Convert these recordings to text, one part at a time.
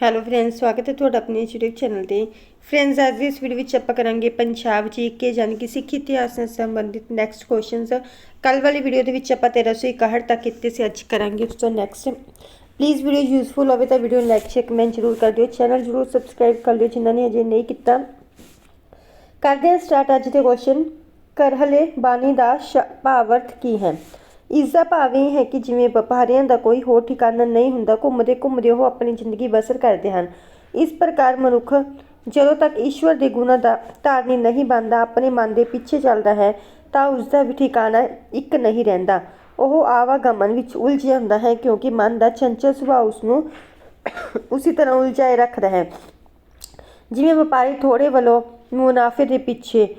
Hello friends ਸਵਾਗਤ ਹੈ ਤੁਹਾਡਾ ਆਪਣੇ YouTube ਚੈਨਲ ਤੇ। ਫਰੈਂਡਸ ਅੱਜ ਦੀ ਇਸ ਵੀਡੀਓ ਵਿੱਚ ਆਪਾਂ ਕਰਾਂਗੇ ਪੰਜਾਬ ਜੀਕੇ ਯਾਨੀ ਕਿ ਸਿੱਖ ਇਤਿਹਾਸ ਨਾਲ ਸੰਬੰਧਿਤ ਨੈਕਸਟ ਕੁਐਸਚਨਸ ਕੱਲ ਵਾਲੀ ਵੀਡੀਓ ਦੇ ਵਿੱਚ ਆਪਾਂ 1361 ਤੱਕ ਕੀਤੇ ਸੀ, ਅੱਜ ਕਰਾਂਗੇ ਉਸ ਤੋਂ ਨੈਕਸਟ ਪਲੀਜ਼ ਵੀਡੀਓ ਯੂਜ਼ਫੁਲ ਹੋਵੇ ਤਾਂ ਵੀਡੀਓ ਨੂੰ ਲਾਈਕ ਸ਼ੇਅਰ ਕਮੈਂਟ ਜ਼ਰੂਰ ਕਰ ਦਿਓ। ਚੈਨਲ ਜ਼ਰੂਰ ਸਬਸਕ੍ਰਾਈਬ ਕਰ ਲਿਓ ਜਿਨ੍ਹਾਂ ਨੇ ਅਜੇ ਨਹੀਂ ਕੀਤਾ। ਕਰਦੇ ਹਾਂ ਸਟਾਰਟ ਅੱਜ ਦੇ ਕੁਐਸਚਨ ਕਰਹਲੇ ਬਾਣੀ ਦਾ ਸ਼- ਭਾਵ-ਅਰਥ ਕੀ ਹੈ? ਇਸ ਦਾ ਭਾਵ ਇਹ ਹੈ ਕਿ ਜਿਵੇਂ ਵਪਾਰੀਆਂ ਦਾ ਕੋਈ ਹੋਰ ਠਿਕਾਣਾ ਨਹੀਂ ਹੁੰਦਾ, ਘੁੰਮਦੇ ਘੁੰਮਦੇ ਉਹ ਆਪਣੀ ਜ਼ਿੰਦਗੀ ਬਸਰ ਕਰਦੇ ਹਨ। ਇਸ ਪ੍ਰਕਾਰ ਮਨੁੱਖ ਜਦੋਂ ਤੱਕ ਈਸ਼ਵਰ ਦੇ ਗੁਣਾਂ ਦਾ ਧਾਰਨੀ ਨਹੀਂ ਬਣਦਾ, ਆਪਣੇ ਮਨ ਦੇ ਪਿੱਛੇ ਚੱਲਦਾ ਹੈ, ਤਾਂ ਉਸ ਦਾ ਵੀ ਠਿਕਾਣਾ ਇੱਕ ਨਹੀਂ ਰਹਿੰਦਾ। ਉਹ ਆਵਾਗਮਨ ਵਿੱਚ ਉਲਝਿਆ ਹੁੰਦਾ ਹੈ, ਕਿਉਂਕਿ ਮਨ ਦਾ ਚੰਚਲ ਸੁਭਾਅ ਉਸ ਨੂੰ ਉਸੇ ਤਰ੍ਹਾਂ ਉਲਝਾਏ ਰੱਖਦਾ ਹੈ। ਜਿਵੇਂ ਵਪਾਰੀ ਥੋੜੇ ਵੱਲੋਂ ਮੁਨਾਫੇ ਦੇ ਪਿੱਛੇ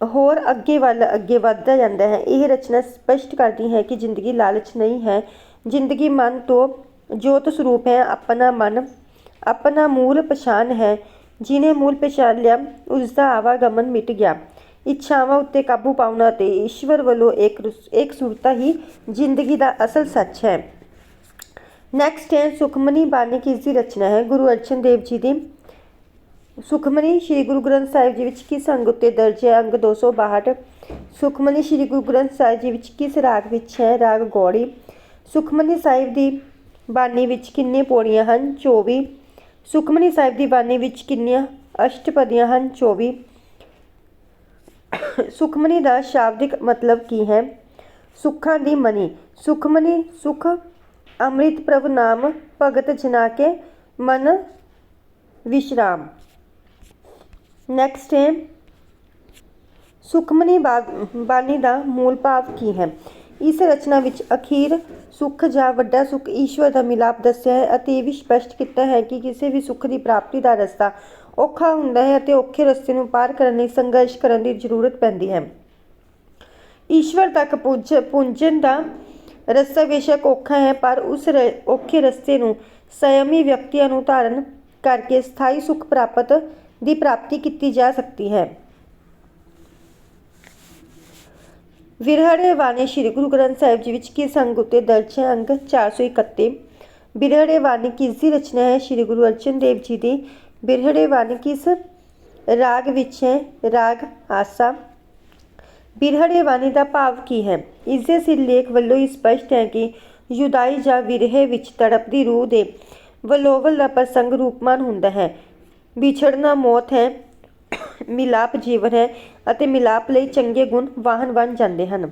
ਹੋਰ ਅੱਗੇ ਵੱਲ, ਅੱਗੇ ਵੱਧਦਾ ਜਾਂਦਾ ਹੈ। ਇਹ ਰਚਨਾ ਸਪਸ਼ਟ ਕਰਦੀ ਹੈ ਕਿ ਜ਼ਿੰਦਗੀ ਲਾਲਚ ਨਹੀਂ ਹੈ। ਜ਼ਿੰਦਗੀ ਮਨ ਤੋਂ ਜੋਤ ਸਰੂਪ ਹੈ। ਆਪਣਾ ਮਨ, ਆਪਣਾ ਮੂਲ ਪਛਾਣ ਹੈ। ਜਿਨੇ ਮੂਲ ਪਛਾਣ ਲਿਆ ਉਸ ਦਾ ਆਵਾਗਮਨ ਮਿਟ ਗਿਆ। ਇੱਛਾਵਾਂ ਉੱਤੇ ਕਾਬੂ ਪਾਉਣਾ ਤੇ ਈਸ਼ਵਰ ਵੱਲੋਂ ਇੱਕ ਇੱਕ ਸੁਰਤਾ ਹੀ ਜ਼ਿੰਦਗੀ ਦਾ ਅਸਲ ਸੱਚ ਹੈ। ਨੈਕਸਟ ਹੈ, ਸੁਖਮਨੀ ਬਾਣੀ ਇਸ ਦੀ ਰਚਨਾ ਹੈ। ਗੁਰੂ ਅਰਜਨ ਦੇਵ ਜੀ ਦੀ ਸੁਖਮਨੀ ਸ੍ਰੀ ਗੁਰੂ ਗ੍ਰੰਥ ਸਾਹਿਬ ਜੀ ਵਿੱਚ ਕਿਸ ਅੰਗ ਉੱਤੇ ਦਰਜ ਹੈ? ਅੰਗ 262 ਸੁਖਮਨੀ ਸ੍ਰੀ ਗੁਰੂ ਗ੍ਰੰਥ ਸਾਹਿਬ ਜੀ ਵਿੱਚ ਕਿਸ ਰਾਗ ਵਿੱਚ ਹੈ? ਰਾਗ ਗੌੜੀ। ਸੁਖਮਨੀ ਸਾਹਿਬ ਦੀ ਬਾਣੀ ਵਿੱਚ ਕਿੰਨੇ ਪੌੜੀਆਂ ਹਨ? 24 ਸੁਖਮਨੀ ਸਾਹਿਬ ਦੀ ਬਾਣੀ ਵਿੱਚ ਕਿੰਨੀਆਂ ਅਸ਼ਟਪਦੀਆਂ ਹਨ? 24 ਸੁਖਮਨੀ ਦਾ ਸ਼ਾਬਦਿਕ ਮਤਲਬ ਕੀ ਹੈ? ਸੁੱਖਾਂ ਦੀ ਮਨੀ। ਸੁਖਮਨੀ, ਸੁਖ ਅੰਮ੍ਰਿਤ ਪ੍ਰਭ ਨਾਮ ਭਗਤ ਜਨਾ ਕੇ ਮਨ ਵਿਸ਼ਰਾਮ। ਨੈਕਸਟ ਹੈ, ਸੁਖਮਨੀ ਬਾਣੀ ਦਾ ਮੂਲ ਭਾਵ ਕੀ ਹੈ? ਇਸ ਰਚਨਾ ਵਿੱਚ ਅਖੀਰ ਸੁਖ ਜਾਂ ਵੱਡਾ ਸੁਖ ਈਸ਼ਵਰ ਦਾ ਮਿਲਾਪ ਦੱਸਿਆ ਹੈ ਅਤੇ ਇਹ ਵੀ ਸਪਸ਼ਟ ਕੀਤਾ ਹੈ ਕਿ ਕਿਸੇ ਵੀ ਸੁਖ ਦੀ ਪ੍ਰਾਪਤੀ ਦਾ ਰਸਤਾ ਔਖਾ ਹੁੰਦਾ ਹੈ ਅਤੇ ਔਖੇ ਰਸਤੇ ਨੂੰ ਪਾਰ ਕਰਨ ਲਈ ਸੰਘਰਸ਼ ਕਰਨ ਦੀ ਜ਼ਰੂਰਤ ਪੈਂਦੀ ਹੈ। ਈਸ਼ਵਰ ਤੱਕ ਪੁੱਜ ਪੁੰਜਣ ਦਾ ਰਸਤਾ ਬੇਸ਼ੱਕ ਔਖਾ ਹੈ, ਪਰ ਉਸ ਰ- ਔਖੇ ਰਸਤੇ ਨੂੰ ਸੰਯਮੀ ਵਿਅਕਤੀਆਂ ਨੂੰ ਧਾਰਨ ਕਰਕੇ ਸਥਾਈ ਸੁਖ ਪ੍ਰਾਪਤ ਦੀ ਪ੍ਰਾਪਤੀ ਕੀਤੀ ਜਾ ਸਕਦੀ ਹੈ। ਵਿਰਹੜੇ ਬਾਣੀ ਸ੍ਰੀ ਗੁਰੂ ਗ੍ਰੰਥ ਸਾਹਿਬ ਜੀ ਵਿੱਚ ਕਿਸ ਅੰਗ ਉੱਤੇ ਦਰਜ ਹੈ? ਅੰਗ 431 ਬਿਰਹੜੇ ਬਾਣੀ ਕਿਸ ਦੀ ਰਚਨਾ ਹੈ? ਸ੍ਰੀ ਗੁਰੂ ਅਰਜਨ ਦੇਵ ਜੀ ਦੀ। ਬਿਰਹੜੇ ਬਾਣੀ ਕਿਸ ਰਾਗ ਵਿੱਚ ਹੈ? ਰਾਗ, ਆਸਾ। ਬਿਰਹੜੇ ਬਾਣੀ ਦਾ ਭਾਵ ਕੀ ਹੈ? ਇਸ ਦੇ ਸਿਰਲੇਖ ਵੱਲੋਂ ਹੀ ਸਪਸ਼ਟ ਹੈ ਕਿ ਯੁਦਾਈ ਜਾਂ ਵਿਰਹੇ ਵਿੱਚ ਤੜਪਦੀ ਰੂਹ ਦੇ ਵਲੋਵਲ ਦਾ ਪ੍ਰਸੰਗ ਰੂਪਮਾਨ ਹੁੰਦਾ ਹੈ। ਵਿਛੜਨਾ ਮੌਤ ਹੈ, ਮਿਲਾਪ ਜੀਵਨ ਹੈ ਅਤੇ ਮਿਲਾਪ ਲਈ ਚੰਗੇ ਗੁਣ ਵਾਹਨ ਬਣ ਜਾਂਦੇ ਹਨ।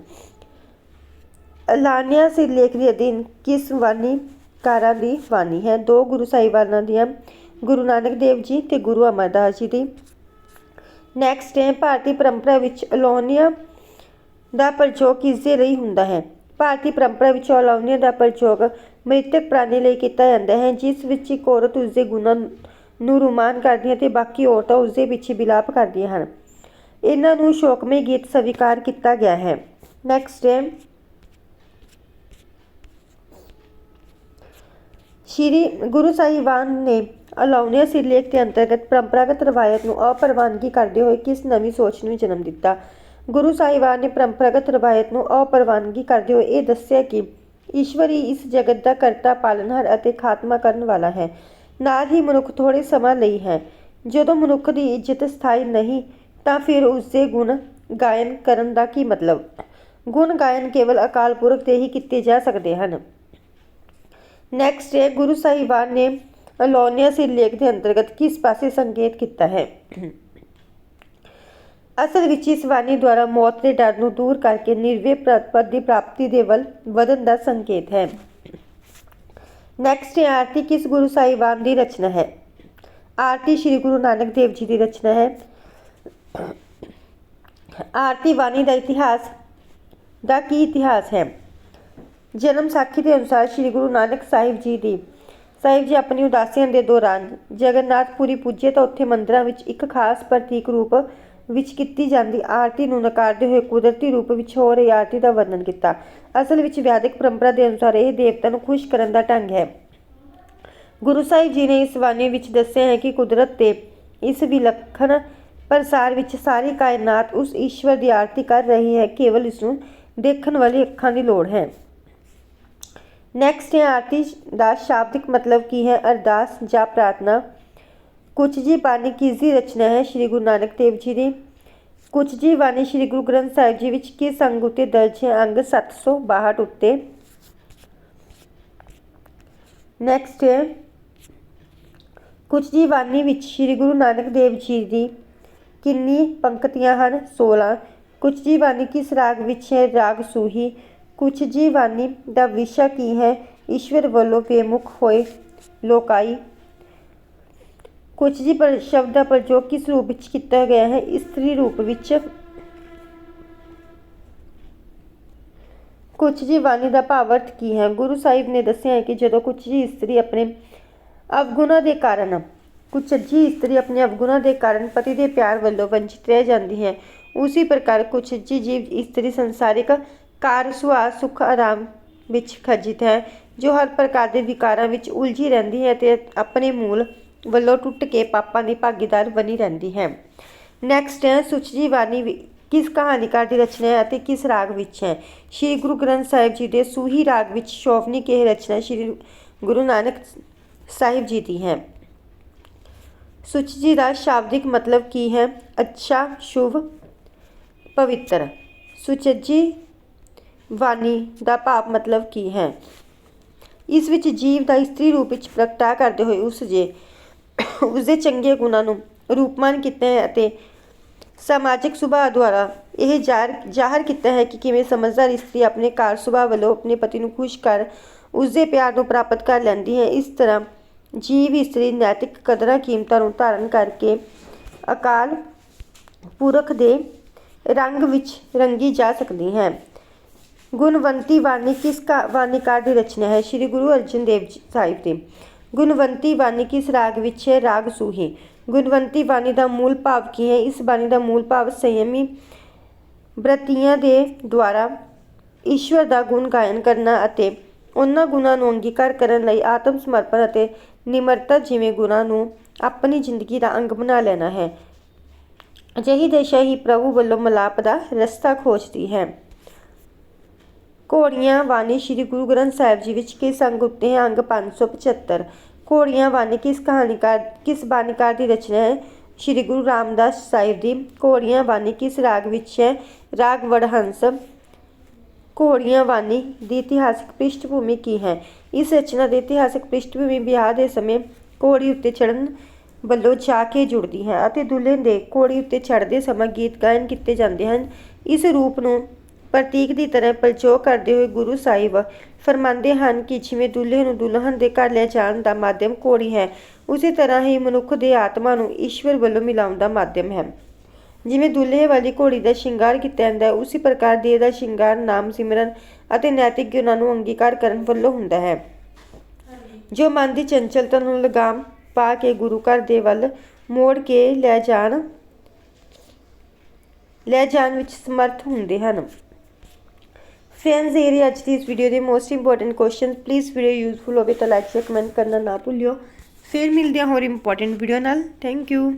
ਅਲਾਨਿਆ ਸਿਰਲੇਖ ਦੇ ਅਧੀਨ ਕਿਸ ਬਾਣੀ ਕਾਰਾਂ ਦੀ ਬਾਣੀ ਹੈ? ਦੋ ਗੁਰੂ ਸਾਹਿਬਾਨਾਂ ਦੀਆਂ, ਗੁਰੂ ਨਾਨਕ ਦੇਵ ਜੀ ਤੇ ਗੁਰੂ ਅਮਰਦਾਸ ਜੀ ਦੀ। ਨੈਕਸਟ ਹੈ, ਭਾਰਤੀ ਪਰੰਪਰਾ ਵਿੱਚ ਅਲੋਨੀਆ ਦਾ ਪ੍ਰਯੋਗ ਕਿਸ ਦੇ ਲਈ ਹੁੰਦਾ ਹੈ? ਭਾਰਤੀ ਪਰੰਪਰਾ ਵਿੱਚ ਅਲੋਨੀਆ ਦਾ ਪ੍ਰਯੋਗ ਮ੍ਰਿਤਕ ਪ੍ਰਾਣੀ ਲਈ ਕੀਤਾ ਜਾਂਦਾ ਹੈ, ਜਿਸ ਵਿੱਚ ਇੱਕ ਔਰਤ ਉਸਦੇ ਗੁਣਾਂ ਨੂੰ ਰੁਮਾਨ ਕਰਦੀ ਤੇ ਬਾਕੀ ਔਰਤਾਂ ਉਸਦੇ ਪਿੱਛੇ ਬਿਲਾਪ ਕਰਦੀਆਂ ਹਨ। ਇਹਨਾਂ ਨੂੰ ਸ਼ੋਕਮਈ ਗੀਤ ਸਵੀਕਾਰ ਕੀਤਾ ਗਿਆ ਹੈ। ਨੈਕਸਟ ਹੈ ਸ਼੍ਰੀ ਗੁਰੂ ਸਾਹਿਬਾਨ ਨੇ ਅਲਾਉਨੀਆ ਸਿਰਲੇਖ ਦੇ ਅੰਤਰਗਤ ਪਰੰਪਰਾਗਤ ਰਵਾਇਤ ਨੂੰ ਅਪਰਵਾਨਗੀ ਕਰਦੇ ਹੋਏ ਕਿਸ ਨਵੀਂ ਸੋਚ ਨੂੰ ਜਨਮ ਦਿੱਤਾ? ਗੁਰੂ ਸਾਹਿਬਾਨ ਨੇ ਪਰੰਪਰਾਗਤ ਰਵਾਇਤ ਨੂੰ ਅਪਰਵਾਨਗੀ ਕਰਦੇ ਹੋਏ ਇਹ ਦੱਸਿਆ ਕਿ ਈਸ਼ਵਰ ਹੀ ਇਸ ਜਗਤ ਦਾ ਕਰਤਾ ਪਾਲਨਹਾਰ ਅਤੇ ਖਾਤਮਾ ਕਰਨ ਵਾਲਾ ਹੈ। ਨਾਲ ਹੀ ਮਨੁੱਖ ਥੋੜੇ ਸਮਾਂ ਲਈ ਹੈ। ਜਦੋਂ ਮਨੁੱਖ ਦੀ ਇੱਜ਼ਤ ਸਥਾਈ ਨਹੀਂ, ਤਾਂ ਫਿਰ ਉਸ ਦੇ ਗੁਣ ਗਾਇਨ ਕਰਨ ਦਾ ਕੀ ਮਤਲਬ? ਗੁਣ ਗਾਇਨ ਕੇਵਲ ਅਕਾਲ ਪੁਰਖ ਤੇ ਹੀ ਕੀਤੇ ਜਾ ਸਕਦੇ ਹਨ। ਨੈਕਸਟ ਹੈ ਗੁਰੂ ਸਾਹਿਬਾਨ ਨੇ ਅਲੋਨੀਆ ਲੇਖ ਦੇ ਅੰਤਰਗਤ ਕਿਸ ਪਾਸੇ ਸੰਕੇਤ ਕੀਤਾ ਹੈ? ਅਸਲ ਵਿੱਚ ਇਸ ਬਾਣੀ ਦੁਆਰਾ ਮੌਤ ਦੇ ਡਰ ਨੂੰ ਦੂਰ ਕਰਕੇ ਨਿਰਵੇ ਪਦ ਦੀ ਪ੍ਰਾਪਤੀ ਦੇ ਵੱਲ ਵਧਣ ਦਾ ਸੰਕੇਤ ਹੈ। ਨੈਕਸਟ ਹੈ, ਆਰਤੀ ਕਿਸ ਗੁਰੂ ਸਾਹਿਬਾਨ ਦੀ ਰਚਨਾ ਹੈ? ਆਰਤੀ ਸ੍ਰੀ ਗੁਰੂ ਨਾਨਕ ਦੇਵ ਜੀ ਦੀ ਰਚਨਾ ਹੈ। ਆਰਤੀ ਬਾਣੀ ਦਾ ਇਤਿਹਾਸ ਦਾ ਕੀ ਇਤਿਹਾਸ ਹੈ? ਜਨਮ ਸਾਖੀ ਦੇ ਅਨੁਸਾਰ ਸ੍ਰੀ ਗੁਰੂ ਨਾਨਕ ਸਾਹਿਬ ਜੀ ਦੀ, ਸਾਹਿਬ ਜੀ ਆਪਣੀ ਉਦਾਸੀਆਂ ਦੇ ਦੌਰਾਨ ਜਗਨਨਾਥਪੁਰੀ ਪੁੱਜੇ ਤਾਂ ਉੱਥੇ ਮੰਦਰਾਂ ਵਿੱਚ ਇੱਕ ਖਾਸ ਪ੍ਰਤੀਕ ਰੂਪ ਵਿੱਚ ਕੀਤੀ ਜਾਂਦੀ ਆਰਤੀ ਨੂੰ ਨਕਾਰਦੇ ਹੋਏ ਕੁਦਰਤੀ ਰੂਪ ਵਿੱਚ ਹੋ ਰਹੀ ਆਰਤੀ ਦਾ ਵਰਣਨ ਕੀਤਾ। ਅਸਲ ਵਿੱਚ ਵਿਆਦਿਕ ਪਰੰਪਰਾ ਦੇ ਅਨੁਸਾਰ ਇਹ ਦੇਵਤਾ ਨੂੰ ਖੁਸ਼ ਕਰਨ ਦਾ ਢੰਗ ਹੈ। ਗੁਰੂ ਸਾਹਿਬ ਜੀ ਨੇ ਇਸ ਬਾਣੀ ਵਿੱਚ ਦੱਸਿਆ ਹੈ ਕਿ ਕੁਦਰਤ ਤੇ ਇਸ ਵਿਲੱਖਣ ਪ੍ਰਸਾਰ ਵਿੱਚ ਸਾਰੀ ਕਾਇਨਾਤ ਉਸ ਈਸ਼ਵਰ ਦੀ ਆਰਤੀ ਕਰ ਰਹੀ ਹੈ, ਕੇਵਲ ਇਸ ਨੂੰ ਦੇਖਣ ਵਾਲੀ ਅੱਖਾਂ ਦੀ ਲੋੜ ਹੈ। ਨੈਕਸਟ ਹੈ ਆਰਤੀ ਦਾ ਸ਼ਾਬਦਿਕ ਮਤਲਬ ਕੀ ਹੈ? ਅਰਦਾਸ ਜਾਂ ਪ੍ਰਾਰਥਨਾ। ਕੁਛ ਜੀ ਬਾਣੀ ਕਿਸ ਦੀ ਰਚਨਾ ਹੈ ਸ਼੍ਰੀ ਗੁਰੂ ਨਾਨਕ ਦੇਵ ਜੀ ਦੀ? ਕੁਛ ਜੀ ਬਾਣੀ ਸ਼੍ਰੀ ਗੁਰੂ ਗ੍ਰੰਥ ਸਾਹਿਬ ਜੀ ਵਿੱਚ ਕਿਸ ਅੰਗ ਉੱਤੇ ਦਰਜ ਹੈ? ਅੰਗ 762 ਉੱਤੇ। ਨੈਕਸਟ ਹੈ। ਕੁਛ ਜੀ ਬਾਣੀ ਵਿੱਚ ਸ਼੍ਰੀ ਗੁਰੂ ਨਾਨਕ ਦੇਵ ਜੀ ਦੀ ਕਿੰਨੀ ਪੰਕਤੀਆਂ ਹਨ? 16 ਕੁਛ ਜੀ ਬਾਣੀ ਕਿਸ ਰਾਗ ਵਿੱਚ ਹੈ? ਰਾਗ ਸੂਹੀ। ਕੁਛ ਜੀ ਬਾਣੀ ਦਾ ਵਿਸ਼ਾ ਕੀ ਹੈ? ਈਸ਼ਵਰ ਵੱਲੋਂ ਬੇਮੁਖ ਹੋਏ ਲੋਕਾਈ ਕੁਛ ਜੀ ਪਰ ਸ਼ਬਦ ਦਾ ਪ੍ਰਯੋਗ ਕਿਸ ਰੂਪ ਵਿੱਚ ਕੀਤਾ ਗਿਆ ਹੈ ਇਸਤਰੀ ਰੂਪ ਵਿੱਚ ਕੁਛ ਜੀ ਬਾਣੀ ਦਾ ਭਾਵ ਕੀ ਹੈ? ਗੁਰੂ ਸਾਹਿਬ ਨੇ ਦੱਸਿਆ ਹੈ ਕਿ ਜਦੋਂ ਕੁਛ ਜੀ ਇਸਤਰੀ ਆਪਣੇ ਅਵਗੁਣਾ ਦੇ ਕਾਰਨ ਕੁਛ ਜੀ ਇਸਤਰੀ ਆਪਣੇ ਅਵਗੁਣਾ ਦੇ ਕਾਰਨ ਪਤੀ ਦੇ ਪਿਆਰ ਵੱਲੋਂ ਵੰਚਿਤ ਰਹਿ ਜਾਂਦੀ ਹੈ, ਉਸੇ ਪ੍ਰਕਾਰ ਕੁਛ ਜੀ ਜੀਵ ਇਸਤਰੀ ਸੰਸਾਰਿਕ ਕਾਰ ਸੁਆ ਸੁਖ, ਆਰਾਮ ਵਿੱਚ ਖਜਿਤ ਹੈ, ਜੋ ਹਰ ਪ੍ਰਕਾਰ ਦੇ ਵਿਕਾਰਾਂ ਵਿੱਚ ਉਲਝੀ ਰਹਿੰਦੀ ਹੈ ਤੇ ਆਪਣੇ ਮੂਲ ਵੱਲੋਂ ਟੁੱਟ ਕੇ ਪਾਪਾਂ ਦੀ ਭਾਗੀਦਾਰ ਬਣੀ ਰਹਿੰਦੀ ਹੈ। ਨੈਕਸਟ ਸੁਚਜੀ ਬਾਣੀ ਕਿਸ ਕਹਾਣੀਕਾਰ ਦੀ ਰਚਨਾ ਹੈ ਅਤੇ ਕਿਸ ਰਾਗ ਵਿੱਚ ਹੈ? ਸ਼੍ਰੀ ਗੁਰੂ ਗ੍ਰੰਥ ਸਾਹਿਬ ਜੀ ਦੇ ਸੂਹੀ ਰਾਗ ਵਿੱਚ ਸ਼ੋਭਨੀ ਇਹ ਰਚਨਾ ਸ਼੍ਰੀ ਗੁਰੂ ਨਾਨਕ ਸਾਹਿਬ ਜੀ ਦੀ ਹੈ। ਸੁਚਜੀ ਦਾ ਸ਼ਾਬਦਿਕ ਮਤਲਬ ਕੀ ਹੈ? ਅੱਛਾ, ਸ਼ੁਭ, ਪਵਿੱਤਰ। ਸੁਚਜੀ ਵਾਣੀ ਦਾ ਭਾਵ ਮਤਲਬ ਕੀ ਹੈ? ਇਸ ਵਿੱਚ ਜੀਵ ਦਾ ਇਸਤਰੀ ਰੂਪ ਵਿੱਚ ਪ੍ਰਗਟਾ ਕਰਦੇ ਹੋਏ ਉਸ ਜੇ ਉਸਦੇ ਚੰਗੇ ਗੁਣਾਂ ਨੂੰ ਰੂਪਮਾਨ ਕੀਤਾ ਹੈ ਅਤੇ ਸਮਾਜਿਕ ਸੁਭਾਅ ਦੁਆਰਾ ਇਹ ਜ਼ਾਹਰ ਜ਼ਾਹਰ ਕੀਤਾ ਹੈ ਕਿ ਕਿਵੇਂ ਸਮਝਦਾਰ ਇਸਤਰੀ ਆਪਣੇ ਕਾਰ ਸੁਭਾਅ ਵੱਲੋਂ ਆਪਣੇ ਪਤੀ ਨੂੰ ਖੁਸ਼ ਕਰ ਉਸਦੇ ਪਿਆਰ ਨੂੰ ਪ੍ਰਾਪਤ ਕਰ ਲੈਂਦੀ ਹੈ। ਇਸ ਤਰ੍ਹਾਂ ਜੀਵ ਇਸਤਰੀ ਨੈਤਿਕ ਕਦਰਾਂ, ਕੀਮਤਾਂ ਨੂੰ ਧਾਰਨ ਕਰਕੇ ਅਕਾਲ ਪੁਰਖ ਦੇ ਰੰਗ ਵਿੱਚ ਰੰਗੀ ਜਾ ਸਕਦੀ ਹੈ। ਗੁਣਵੰਤੀ ਬਾਣੀ ਕਿਸ ਕਾ ਬਾਣੀਕਾਰ ਦੀ ਰਚਨਾ ਹੈ। ਸ਼੍ਰੀ ਗੁਰੂ ਅਰਜਨ ਦੇਵ ਜੀ ਸਾਹਿਬ ਦੇ ਗੁਣਵੰਤੀ ਬਾਣੀ ਕਿਸ ਰਾਗ ਵਿੱਚ ਹੈ? ਰਾਗ ਸੂਹੀ। ਗੁਣਵੰਤੀ ਬਾਣੀ ਦਾ ਮੂਲ ਭਾਵ ਕੀ ਹੈ? ਇਸ ਬਾਣੀ ਦਾ ਮੂਲ ਭਾਵ ਸੰਯਮੀ ਬ੍ਰਤੀਆਂ ਦੇ ਦੁਆਰਾ ਈਸ਼ਵਰ ਦਾ ਗੁਣ ਗਾਇਨ ਕਰਨਾ ਅਤੇ ਉਹਨਾਂ ਗੁਣਾਂ ਨੂੰ ਅੰਗੀਕਾਰ ਕਰਨ ਲਈ ਆਤਮ ਸਮਰਪਣ ਅਤੇ ਨਿਮਰਤਾ ਜਿਵੇਂ ਗੁਣਾਂ ਨੂੰ ਆਪਣੀ ਜ਼ਿੰਦਗੀ ਦਾ ਅੰਗ ਬਣਾ ਲੈਣਾ ਹੈ। ਅਜਿਹੀ ਦਸ਼ਾ ਹੀ ਪ੍ਰਭੂ ਵੱਲੋਂ ਮਲਾਪ ਦਾ ਰਸਤਾ ਖੋਜਦੀ ਹੈ। ਘੋੜੀਆਂ ਵਾਣੀ ਸ੍ਰੀ ਗੁਰੂ ਗ੍ਰੰਥ ਸਾਹਿਬ ਜੀ ਵਿੱਚ ਕਿਸ ਅੰਗ ਉੱਤੇ ਹੈ? ਅੰਗ 575 ਘੋੜੀਆਂ ਵਾਣੀ ਕਿਸ ਕਹਾਣੀਕਾਰ ਕਿਸ ਬਾਣੀਕਾਰ ਦੀ ਰਚਨਾ ਹੈ? ਸ੍ਰੀ ਗੁਰੂ ਰਾਮਦਾਸ ਸਾਹਿਬ ਦੀ ਘੋੜੀਆਂ ਵਾਣੀ ਕਿਸ ਰਾਗ ਵਿੱਚ ਹੈ? ਰਾਗ ਵੜਹੰਸ। ਘੋੜੀਆਂ ਵਾਣੀ ਦੀ ਇਤਿਹਾਸਕ ਪ੍ਰਿਸ਼ਠਭੂਮੀ ਕੀ ਹੈ? ਇਸ ਰਚਨਾ ਦੀ ਇਤਿਹਾਸਕ ਪ੍ਰਿਸ਼ਠਭੂਮੀ ਵਿਆਹ ਦੇ ਸਮੇਂ ਘੋੜੀ ਉੱਤੇ ਚੜ੍ਹਨ ਵੱਲੋਂ ਜਾ ਕੇ ਜੁੜਦੀ ਹੈ ਅਤੇ ਦੁਲਹਨ ਦੇ ਘੋੜੀ ਉੱਤੇ ਚੜ੍ਹਦੇ ਸਮਾਂ ਗੀਤ ਗਾਇਨ ਕੀਤੇ ਜਾਂਦੇ ਹਨ। ਇਸ ਰੂਪ ਨੂੰ ਪ੍ਰਤੀਕ ਦੀ ਤਰ੍ਹਾਂ ਪਲਚੋ ਕਰਦੇ ਹੋਏ ਗੁਰੂ ਸਾਹਿਬ ਫਰਮਾਉਂਦੇ ਹਨ ਕਿ ਜਿਵੇਂ ਦੁਲਹੇ ਨੂੰ ਦੁਲਹਨ ਦੇ ਘਰ ਲੈ ਜਾਣ ਦਾ ਮਾਧਿਅਮ ਘੋੜੀ ਹੈ, ਉਸੇ ਤਰ੍ਹਾਂ ਹੀ ਮਨੁੱਖ ਦੇ ਆਤਮਾ ਨੂੰ ਈਸ਼ਵਰ ਵੱਲੋਂ ਮਿਲਾਉਣ ਦਾ ਮਾਧਿਅਮ ਹੈ। ਜਿਵੇਂ ਦੁਲਹੇ ਵਾਲੀ ਘੋੜੀ ਦਾ ਸ਼ਿੰਗਾਰ ਕੀਤਾ ਜਾਂਦਾ ਹੈ, ਉਸੇ ਪ੍ਰਕਾਰ ਦੇਹ ਦਾ ਸ਼ਿੰਗਾਰ ਨਾਮ ਸਿਮਰਨ ਅਤੇ ਨੈਤਿਕ ਗੁਣਾਂ ਨੂੰ ਅੰਗੀਕਾਰ ਕਰਨ ਵੱਲੋਂ ਹੁੰਦਾ ਹੈ। ਜੋ ਮਨ ਦੀ ਚੰਚਲਤਾ ਨੂੰ ਲਗਾਮ ਪਾ ਕੇ ਗੁਰੂ ਘਰ ਦੇ ਵੱਲ ਮੋੜ ਕੇ ਲੈ ਜਾਣ ਲੈ ਜਾਣ ਵਿੱਚ ਸਮਰਥ ਹੁੰਦੇ ਹਨ। ਫਰੈਂਡਸ ਇਹ ਰਹੀ ਅੱਜ ਦੀ ਇਸ ਵੀਡੀਓ ਦੇ most important question please video useful ਹੋਵੇ ਤਾਂ ਲਾਈਕ ਸ਼ੇਅਰ ਕਮੈਂਟ ਕਰਨਾ ਨਾ ਭੁੱਲਿਓ। ਫਿਰ ਮਿਲਦੇ ਹਾਂ ਹੋਰ ਇੰਪੋਰਟੈਂਟ ਵੀਡੀਓ ਨਾਲ। Thank you